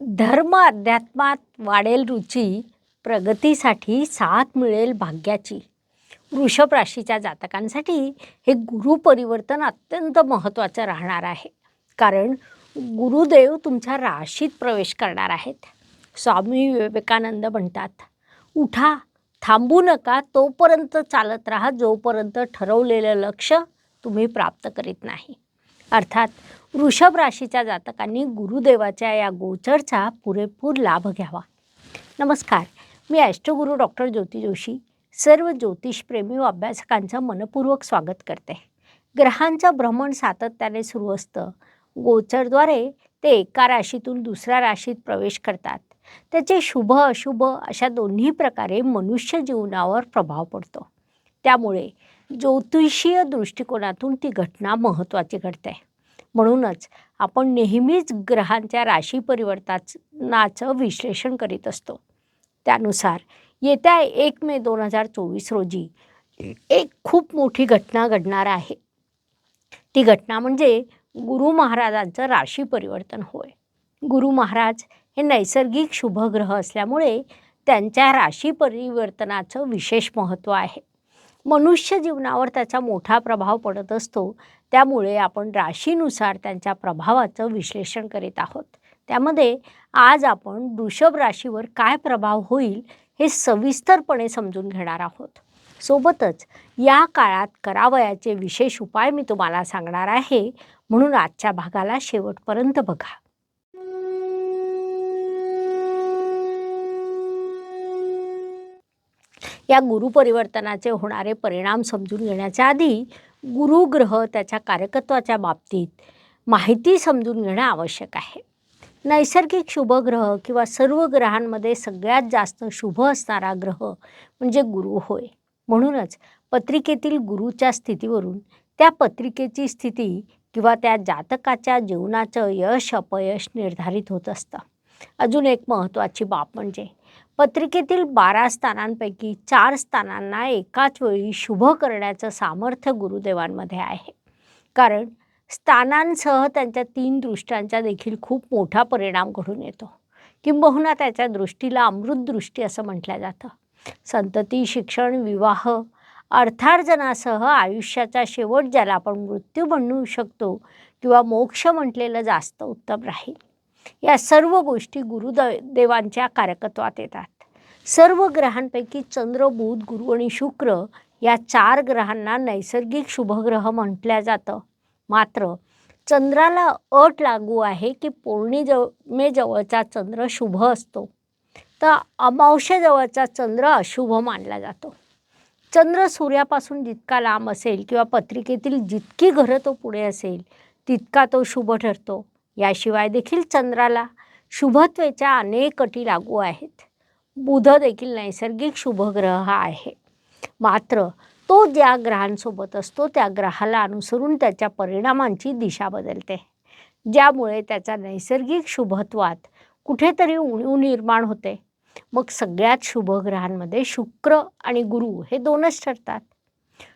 धर्म अध्यात्मात वाढेल रुची प्रगतीसाठी साथ मिळेल भाग्याची. वृषभ राशीच्या जातकांसाठी हे गुरु परिवर्तन अत्यंत महत्त्वाचं राहणार आहे. कारण गुरुदेव तुमच्या राशीत प्रवेश करणार आहेत. स्वामी विवेकानंद म्हणतात उठा थांबू नका तोपर्यंत चालत राहा जोपर्यंत ठरवलेलं लक्ष तुम्ही प्राप्त करीत नाही. अर्थात वृषभ राशीच्या जातकांनी गुरुदेवाच्या या गोचरचा पुरेपूर लाभ घ्यावा. नमस्कार मी ॲस्ट्रोगुरू डॉक्टर ज्योती जोशी सर्व ज्योतिषप्रेमी व अभ्यासकांचं मनपूर्वक स्वागत करते. ग्रहांचं भ्रमण सातत्याने सुरू असतं. गोचरद्वारे ते एका राशीतून दुसऱ्या राशीत प्रवेश करतात. त्याचे शुभ अशुभ अशा दोन्ही प्रकारे मनुष्य जीवनावर प्रभाव पडतो. त्यामुळे ज्योतिषीय दृष्टिकोनातून ती घटना महत्त्वाची घडते. म्हणूनच आपण नेहमीच ग्रहांच्या राशी परिवर्तनाचं विश्लेषण करीत असतो. त्यानुसार येत्या एक मे दोन हजार चोवीस रोजी एक खूप मोठी घटना घडणार आहे. ती घटना म्हणजे गुरु महाराजांचं राशी परिवर्तन होय. गुरु महाराज हे नैसर्गिक शुभग्रह असल्यामुळे त्यांच्या राशी परिवर्तनाचं विशेष महत्त्व आहे. मनुष्य जीवनावर त्याचा मोठा प्रभाव पडत असतो. त्यामुळे आपण राशीनुसार त्यांच्या प्रभावाचं विश्लेषण करीत आहोत. त्यामध्ये आज आपण वृषभ राशीवर काय प्रभाव होईल हे सविस्तरपणे समजून घेणार आहोत. सोबतच या काळात करावयाचे विशेष उपाय मी तुम्हाला सांगणार आहे म्हणून आजच्या भागाला शेवटपर्यंत बघा. या गुरुपरिवर्तनाचे होणारे परिणाम समजून घेण्याच्या आधी गुरुग्रह त्याच्या कार्यकत्वाच्या बाबतीत माहिती समजून घेणं आवश्यक आहे. नैसर्गिक शुभग्रह किंवा सर्व ग्रहांमध्ये सगळ्यात जास्त शुभ असणारा ग्रह म्हणजे गुरु होय. म्हणूनच पत्रिकेतील गुरुच्या स्थितीवरून त्या पत्रिकेची स्थिती किंवा त्या जातकाच्या जीवनाचं यश अपयश निर्धारित होत असतं. अजून एक महत्त्वाची बाब म्हणजे पत्रिकेतील बारा स्थानांपैकी चार स्थानांना एकाच वेळी शुभ करण्याचं सामर्थ्य गुरुदेवांमध्ये आहे. कारण स्थानांसह त्यांच्या तीन दृष्ट्यांचा देखील खूप मोठा परिणाम घडून येतो. किंबहुना त्याच्या दृष्टीला अमृत दृष्टी असं म्हटलं जातं. संतती शिक्षण विवाह अर्थार्जनासह आयुष्याचा शेवट ज्याला आपण मृत्यू म्हणू शकतो किंवा मोक्ष म्हटलेलं जास्त उत्तम राहील. या सर्व गोष्टी गुरुदेव देवांच्या कार्यकत्वात येतात. सर्व ग्रहांपैकी चंद्र बुध गुरु आणि शुक्र या चार ग्रहांना नैसर्गिक शुभग्रह म्हटलं जातं. मात्र चंद्राला अट लागू आहे की पौर्णिमेजवळचा चंद्र शुभ असतो. तर अमावस्येजवळचा चंद्र अशुभ मानला जातो. चंद्र सूर्यापासून जितका लांब असेल किंवा पत्रिकेतील जितकी घरं तो पुढे असेल तितका तो शुभ ठरतो. याशिवाय देखील चंद्राला शुभत्वेच्या अनेक अटी लागू आहेत. बुध देखील नैसर्गिक शुभग्रह हा आहे. मात्र तो ज्या ग्रहांसोबत असतो त्या ग्रहाला अनुसरून त्याच्या परिणामांची दिशा बदलते. ज्यामुळे त्याचा नैसर्गिक शुभत्वात कुठेतरी उणीव निर्माण होते. मग सगळ्यात शुभ ग्रहांमध्ये शुक्र आणि गुरु हे दोनच ठरतात.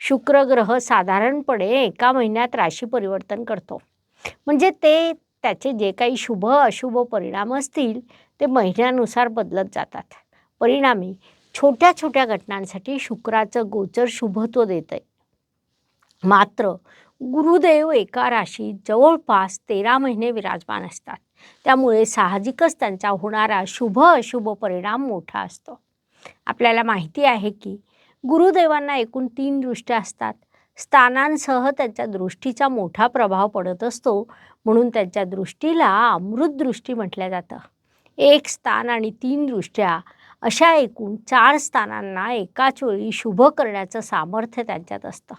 शुक्र ग्रह साधारणपणे एका महिन्यात राशी परिवर्तन करतो. म्हणजे ते त्याचे जे काही शुभ अशुभ परिणाम असतील ते महिन्यानुसार बदलत जातात. परिणामी छोट्या छोट्या घटनांसाठी शुक्राचं गोचर शुभत्व देत आहे मात्र गुरुदेव एका राशीत जवळपास तेरा महिने विराजमान असतात. त्यामुळे साहजिकच त्यांचा होणारा शुभ अशुभ परिणाम मोठा असतो. आपल्याला माहिती आहे की गुरुदेवांना एकूण तीन दृष्ट्या असतात. स्थानांसह त्यांच्या दृष्टीचा मोठा प्रभाव पडत असतो म्हणून त्यांच्या दृष्टीला अमृत दृष्टी म्हटलं जातं. एक स्थान आणि तीन दृष्ट्या अशा एकूण चार स्थानांना एकाच वेळी शुभ करण्याचं सामर्थ्य त्यांच्यात असतं.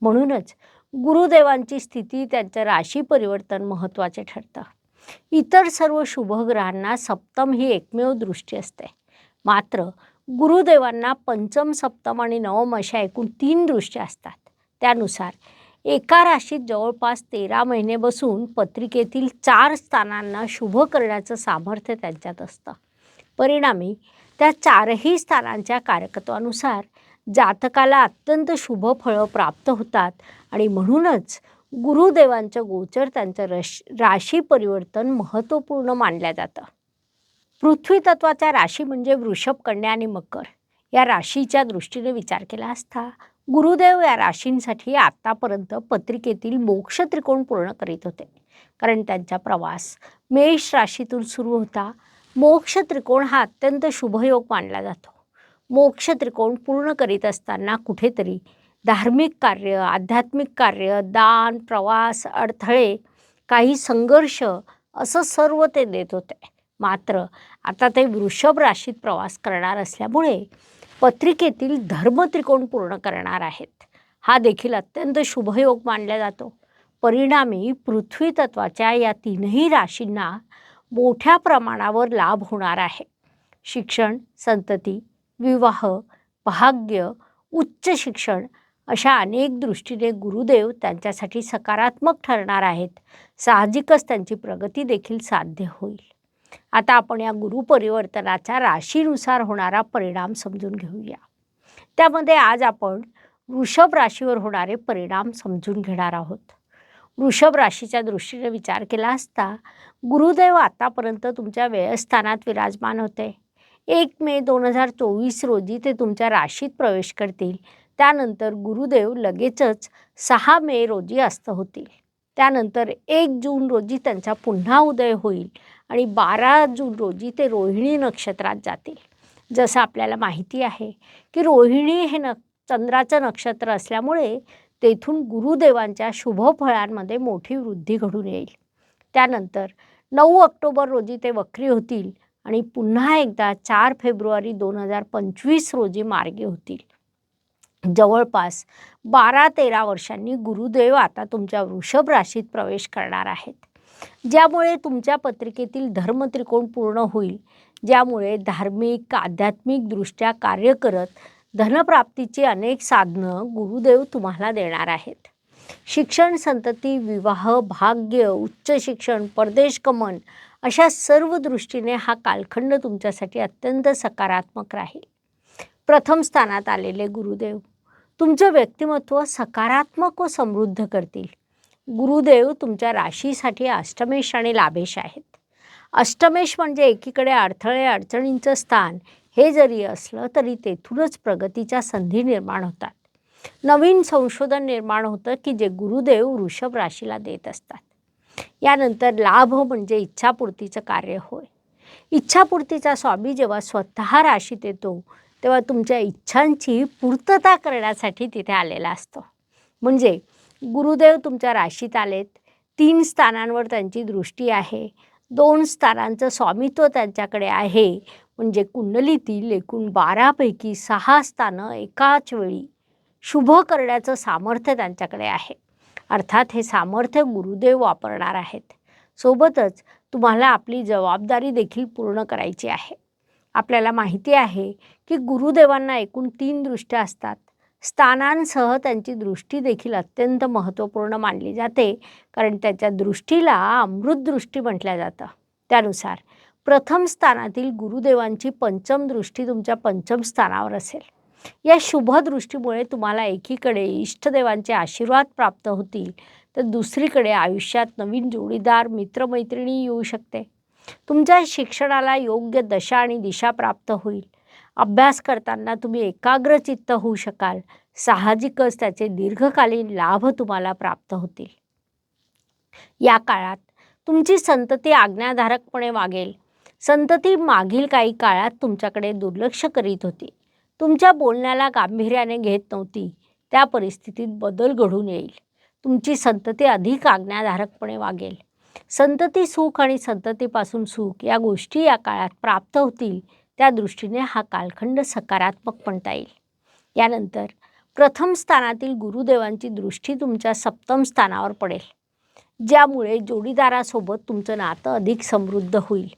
म्हणूनच गुरुदेवांची स्थिती त्यांचं राशी परिवर्तन महत्त्वाचे ठरतं. इतर सर्व शुभग्रहांना सप्तम ही एकमेव दृष्टी असते. मात्र गुरुदेवांना पंचम सप्तम आणि नवम अशा एकूण तीन दृष्ट्या असतात. त्यानुसार एका राशीत जवळपास तेरा महिने बसून पत्रिकेतील चार स्थानांना शुभ करण्याचं सामर्थ्य त्यांच्यात असतं. परिणामी त्या चारही स्थानांच्या कारकत्वानुसार जातकाला अत्यंत शुभ फळं प्राप्त होतात आणि म्हणूनच गुरुदेवांचं गोचर त्यांचं रश राशी परिवर्तन महत्त्वपूर्ण मानलं जातं. पृथ्वी तत्वाच्या राशी म्हणजे वृषभ कन्या आणि मकर. या राशीच्या दृष्टीने विचार केला असता गुरुदेव या राशींसाठी आत्तापर्यंत पत्रिकेतील मोक्ष त्रिकोण पूर्ण करीत होते. कारण त्यांचा प्रवास मेष राशीतून सुरू होता. मोक्ष त्रिकोण हा अत्यंत शुभयोग मानला जातो. मोक्ष त्रिकोण पूर्ण करीत असताना कुठेतरी धार्मिक कार्य आध्यात्मिक कार्य दान प्रवास अडथळे काही संघर्ष असं सर्व ते देत होते. मात्र आता ते वृषभ राशीत प्रवास करणार असल्यामुळे पत्रिकेतील धर्मत्रिकोण पूर्ण करणार आहेत. हा देखील अत्यंत शुभयोग मानला जातो. परिणामी पृथ्वी तत्वाच्या या तीनही राशींना मोठ्या प्रमाणावर लाभ होणार आहे. शिक्षण संतती विवाह भाग्य उच्च शिक्षण अशा अनेक दृष्टीने गुरुदेव त्यांच्यासाठी सकारात्मक ठरणार आहेत. साहजिकच त्यांची प्रगती देखील साध्य होईल. आता आपण या गुरुपरिवर्तनाचा राशीनुसार होणारा परिणाम समजून घेऊया. त्यामध्ये आज आपण वृषभ राशीवर होणारे परिणाम समजून घेणार आहोत. वृषभ राशीच्या दृष्टीने विचार केला असता गुरुदेव आतापर्यंत तुमच्या व्ययस्थानात विराजमान होते. एक मे दोन हजार चोवीस रोजी ते तुमच्या राशीत प्रवेश करतील. त्यानंतर गुरुदेव लगेचच सहा मे रोजी अस्त होतील. त्यानंतर एक जून रोजी त्यांचा पुन्हा उदय होईल. आणि बारा जून रोजी ते रोहिणी नक्षत्रात जातील जसं आपल्याला माहिती आहे की रोहिणी हे न चंद्राचं नक्षत्र असल्यामुळे तेथून गुरुदेवांच्या शुभफळांमध्ये मोठी वृद्धी घडून येईल. त्यानंतर नऊ ऑक्टोबर रोजी ते वक्री होतील आणि पुन्हा एकदा चार फेब्रुवारी दोन हजार पंचवीस रोजी मार्गी होतील. जवळपास बारा तेरा वर्षांनी गुरुदेव आता तुमच्या वृषभ राशीत प्रवेश करणार आहेत. ज्यामुळे तुमच्या पत्रिकेतील धर्मत्रिकोण पूर्ण होईल ज्यामुळे धार्मिक आध्यात्मिकदृष्ट्या कार्य करत धनप्राप्तीची अनेक साधनं गुरुदेव तुम्हाला देणार आहेत. शिक्षण संतती विवाह भाग्य उच्च शिक्षण परदेश गमन अशा सर्व दृष्टीने हा कालखंड तुमच्यासाठी अत्यंत सकारात्मक राहील. प्रथम स्थानात आलेले गुरुदेव तुमचं व्यक्तिमत्व सकारात्मक व समृद्ध करतील. गुरुदेव तुमच्या राशीसाठी अष्टमेश आणि लाभेश आहेत. अष्टमेश म्हणजे एकीकडे अडथळे अडचणींचं स्थान हे जरी असलं तरी तेथूनच प्रगतीच्या संधी निर्माण होतात. नवीन संशोधन निर्माण होतं की जे गुरुदेव वृषभ राशीला देत असतात. यानंतर लाभ म्हणजे इच्छापूर्तीचं कार्य होय. इच्छापूर्तीचा स्वामी जेव्हा स्वतः राशीत येतो तेव्हा तुमच्या इच्छांची पूर्तता करण्यासाठी तिथे आलेला असतो. म्हणजे गुरुदेव तुमच्या राशीत आलेत. तीन स्थानांवर त्यांची दृष्टी आहे. दोन स्थानांचं स्वामित्व त्यांच्याकडे आहे. म्हणजे कुंडलीतील एकूण बारापैकी सहा स्थानं एकाच वेळी शुभ करण्याचं सामर्थ्य त्यांच्याकडे आहे. अर्थात हे सामर्थ्य गुरुदेव वापरणार आहेत. सोबतच तुम्हाला आपली जबाबदारी देखील पूर्ण करायची आहे. आपल्याला माहिती आहे की गुरुदेवांना एकूण तीन दृष्ट्या असतात. स्थानांसह त्यांची दृष्टी देखील अत्यंत महत्त्वपूर्ण मानली जाते. कारण त्याच्या दृष्टीला अमृतदृष्टी म्हटल्या जातं. त्यानुसार प्रथम स्थानातील गुरुदेवांची पंचम दृष्टी तुमच्या पंचम स्थानावर असेल. या शुभदृष्टीमुळे तुम्हाला एकीकडे इष्टदेवांचे आशीर्वाद प्राप्त होतील तर दुसरीकडे आयुष्यात नवीन जोडीदार मित्रमैत्रिणी येऊ शकते. तुमच्या शिक्षणाला योग्य दशा आणि दिशा प्राप्त होईल. अभ्यास करताना तुम्ही एकाग्रचित्त होऊ शकाल. साहजिकच त्याचे दीर्घकालीन लाभ तुम्हाला प्राप्त होतील. या काळात तुमची संतती आज्ञाधारकपणे वागेल. संतती मागील काही काळात तुमच्याकडे दुर्लक्ष करीत होती. तुमच्या बोलण्याला गांभीर्याने घेत नव्हती. त्या परिस्थितीत बदल घडून येईल. तुमची संतती अधिक आज्ञाधारकपणे वागेल. संतती सुख आणि संततीपासून सुख या गोष्टी या काळात प्राप्त होतील. त्या दृष्टीने हा कालखंड सकारात्मक म्हणता येईल. यानंतर प्रथम स्थानातील गुरुदेवांची दृष्टी तुमच्या सप्तम स्थानावर पडेल. ज्यामुळे जोडीदारासोबत तुमचं नातं अधिक समृद्ध होईल.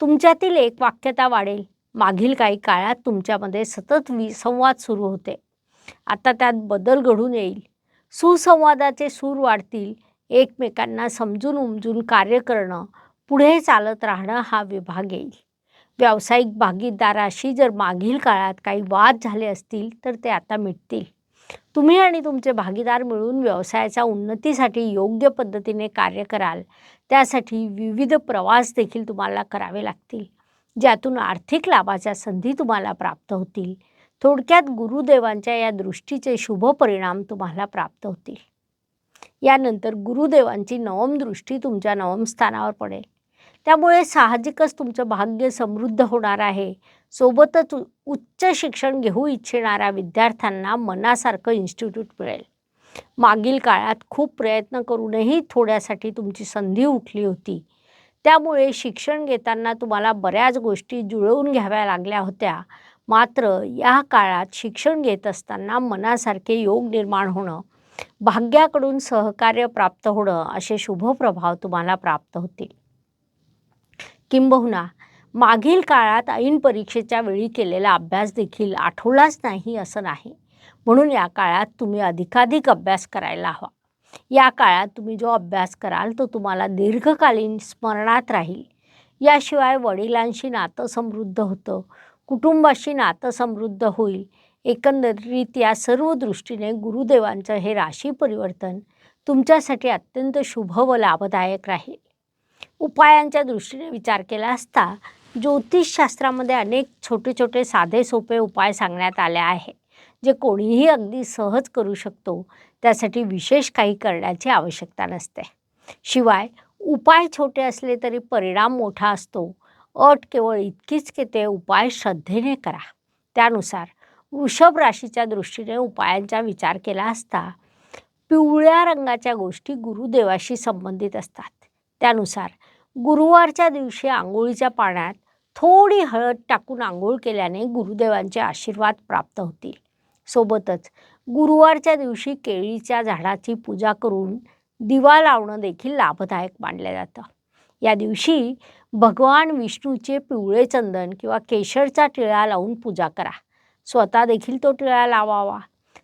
तुमच्यातील एक वाक्यता वाढेल. मागील काही काळात तुमच्यामध्ये सतत वि संवाद सुरू होते. आता त्यात बदल घडून येईल. सुसंवादाचे सूर वाढतील. एकमेकांना समजून उमजून कार्य करणं पुढे चालत राहणं हा विभाग येईल. व्यावसायिक भागीदाराशी जर मागील काळात काही वाद झाले असतील तर ते आता मिटतील. तुम्ही आणि तुमचे भागीदार मिळून व्यवसायाच्या उन्नतीसाठी योग्य पद्धतीने कार्य कराल. त्यासाठी विविध प्रवास देखील तुम्हाला करावे लागतील. ज्यातून आर्थिक लाभाच्या संधी तुम्हाला प्राप्त होतील. थोडक्यात गुरुदेवांच्या या दृष्टीचे शुभ परिणाम तुम्हाला प्राप्त होतील. यानंतर गुरुदेवांची नवम दृष्टी तुमच्या नवम स्थानावर पडेल. त्यामुळे साहजिकच तुमचं भाग्य समृद्ध होणार आहे. सोबतच उ- उच्च शिक्षण घेऊ इच्छिणाऱ्या विद्यार्थ्यांना मनासारखं इन्स्टिट्यूट मिळेल. मागील काळात खूप प्रयत्न करूनही थोड्यासाठी तुमची संधी उठली होती. त्यामुळे शिक्षण घेताना तुम्हाला बऱ्याच गोष्टी जुळवून घ्याव्या लागल्या होत्या. मात्र या काळात शिक्षण घेत असताना मनासारखे योग निर्माण होणं भाग्याकडून सहकार्य प्राप्त होणं असे शुभ प्रभाव तुम्हाला प्राप्त होतील. किंबहुना. मागील काळात ऐन परीक्षेच्या वेळी केलेला अभ्यास देखील आठवलाच नाही असं नाही. म्हणून या काळात तुम्ही अधिकाधिक अभ्यास करायला हवा. या काळात तुम्ही जो अभ्यास कराल तो तुम्हाला दीर्घकालीन स्मरणात राहील. याशिवाय वडिलांशी नातं समृद्ध होतं. कुटुंबाशी नातं समृद्ध होईल. एकंदरीत या सर्व दृष्टीने गुरुदेवांचं हे राशी परिवर्तन तुमच्यासाठी अत्यंत शुभ व लाभदायक राहील. उपायांच्या दृष्टीने विचार केला असता ज्योतिषशास्त्रामध्ये अनेक छोटे छोटे साधे सोपे उपाय सांगण्यात आले आहे जे कोणीही अगदी सहज करू शकतो. त्यासाठी विशेष काही करण्याची आवश्यकता नसते. शिवाय उपाय छोटे असले तरी परिणाम मोठा असतो. अट केवळ इतकीच की ते उपाय श्रद्धेने करा. त्यानुसार वृषभ राशीच्या दृष्टीने उपायांचा विचार केला असता पिवळ्या रंगाच्या गोष्टी गुरुदेवाशी संबंधित असतात. त्यानुसार गुरुवारच्या दिवशी आंघोळीच्या पाण्यात थोडी हळद टाकून आंघोळ केल्याने गुरुदेवांचे आशीर्वाद प्राप्त होतील. सोबतच गुरुवारच्या दिवशी केळीच्या झाडाची पूजा करून दिवा लावणं देखील लाभदायक मानलं जातं. या दिवशी भगवान विष्णूचे पिवळे चंदन किंवा केशरचा टिळा लावून पूजा करा. स्वतः देखील तो टिळा लावावा.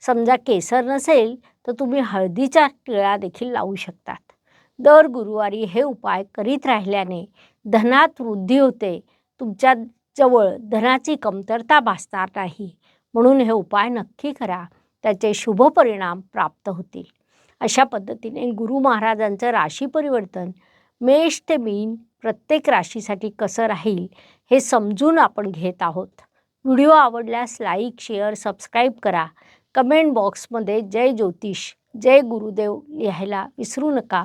समजा केसर नसेल तर तुम्ही हळदीचा टिळा देखील लावू शकतात. दर गुरुवारी हे उपाय करीत राहिल्याने धनात वृद्धी होते. तुमच्या जवळ धनाची कमतरता भासणार नाही. म्हणून हे उपाय नक्की करा. त्याचे शुभ परिणाम प्राप्त होतील. अशा पद्धतीने गुरु महाराजांचं राशी परिवर्तन मेष ते मीन प्रत्येक राशीसाठी कसं राहील हे समजून आपण घेत आहोत. व्हिडिओ आवडल्यास लाईक शेअर सबस्क्राईब करा. कमेंट बॉक्समध्ये जय ज्योतिष जय गुरुदेव लिहायला विसरू नका.